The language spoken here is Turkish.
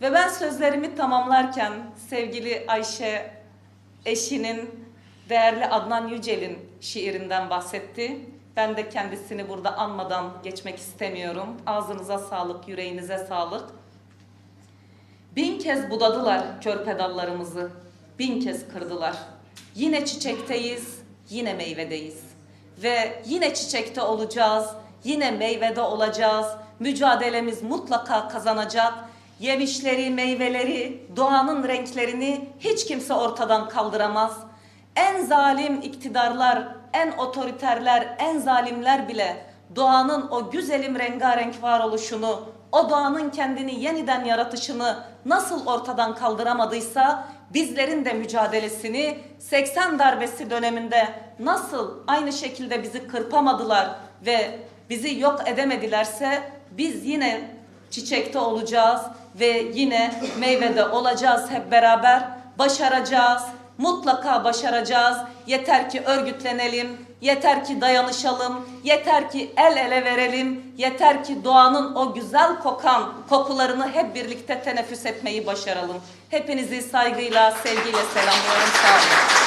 Ve ben sözlerimi tamamlarken sevgili Ayşe eşinin değerli Adnan Yücel'in şiirinden bahsetti. Ben de kendisini burada anmadan geçmek istemiyorum. Ağzınıza sağlık, yüreğinize sağlık. Bin kez budadılar körpe dallarımızı, bin kez kırdılar. Yine çiçekteyiz, yine meyvedeyiz. Ve yine çiçekte olacağız, yine meyvede olacağız. Mücadelemiz mutlaka kazanacak. Yemişleri, meyveleri, doğanın renklerini hiç kimse ortadan kaldıramaz. En zalim iktidarlar, en otoriterler, en zalimler bile doğanın o güzelim rengarenk varoluşunu, o doğanın kendini yeniden yaratışını nasıl ortadan kaldıramadıysa bizlerin de mücadelesini 80 darbesi döneminde nasıl aynı şekilde bizi kırpamadılar ve bizi yok edemedilerse biz yine çiçekte olacağız ve yine meyvede olacağız hep beraber başaracağız. Mutlaka başaracağız. Yeter ki örgütlenelim, yeter ki dayanışalım, yeter ki el ele verelim, yeter ki doğanın o güzel kokan kokularını hep birlikte teneffüs etmeyi başaralım. Hepinizi saygıyla, sevgiyle selamlıyorum. Sağ olun.